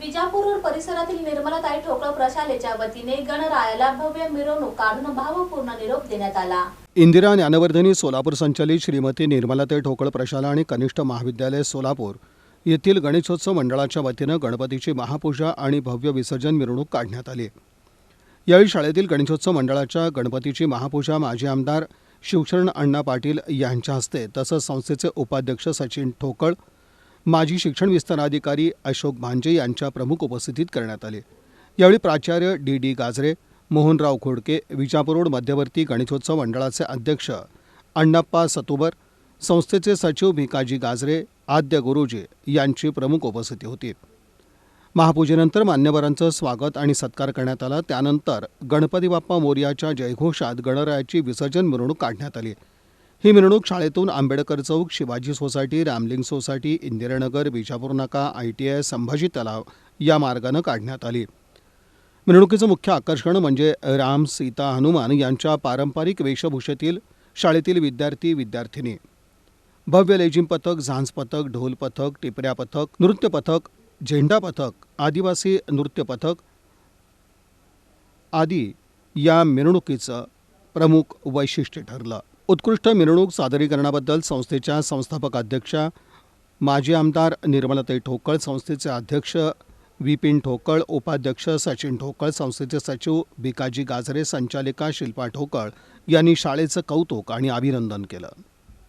Vijapur road परिसरातील निर्मलाताई ठोकळ प्रशालेच्या वतीने गणरायाला भव्य मिरवणूक काढून भावपूर्ण निरोप देण्यात आला. इंदिरा ज्ञानवर्धनी सोलापूर संचालित श्रीमती निर्मलाताई ठोकळ प्रशाला आणि कनिष्ठ महाविद्यालय सोलापूर येथील गणेशोत्सव मंडळाच्या वतीनं गणपतीची महापूजा आणि भव्य विसर्जन मिरवणूक काढण्यात आली. यावेळी शाळेतील गणेशोत्सव मंडळाच्या गणपतीची महापूजा माजी आमदार शिवशरण अण्णा पाटील यांच्या हस्ते तसंच संस्थेचे उपाध्यक्ष सचिन ठोकळ माजी शिक्षण विस्ताराधिकारी अशोक भांजे यांच्या प्रमुख उपस्थितीत करण्यात आले. यावेळी प्राचार्य D D Gajre Mohanrao Khodke Vijapur road मध्यवर्ती गणेशोत्सव मंडळाचे अध्यक्ष अण्णाप्पा सतुबर संस्थेचे सचिव भिकाजी गाजरे आद्य गुरुजी यांची प्रमुख उपस्थिती होती. महापूजेनंतर मान्यवरांचं स्वागत आणि सत्कार करण्यात आला. त्यानंतर गणपती बाप्पा मोर्याच्या जयघोषात गणरायाची विसर्जन मिरवणूक काढण्यात आली. ही मिरवणूक शाळेतून आंबेडकर चौक शिवाजी सोसायटी रामलिंग सोसायटी इंदिरानगर विजापूर नाका आय टी आय संभाजी तलाव या मार्गानं काढण्यात आली. मिरवणुकीचं मुख्य आकर्षण म्हणजे राम सीता हनुमान यांच्या पारंपरिक वेशभूषेतील शाळेतील विद्यार्थी विद्यार्थिनी. भव्य लेझिम पथक झांज पथक ढोल पथक टिपऱ्या पथक नृत्य पथक झेंडा पथक आदिवासी नृत्य पथक आदी या मिरवणुकीचं प्रमुख वैशिष्ट्य ठरलं. उत्कृष्ट मिरवणूक सादरीकरणाबद्दल संस्थेच्या संस्थापक अध्यक्षा माजी आमदार निर्मलाताई ठोकळ संस्थेचे अध्यक्ष विपिन ठोकळ उपाध्यक्ष सचिन ठोकळ संस्थेचे सचिव भिकाजी गाजरे संचालिका शिल्पा ठोकळ यांनी शाळेचं कौतुक आणि अभिनंदन केलं.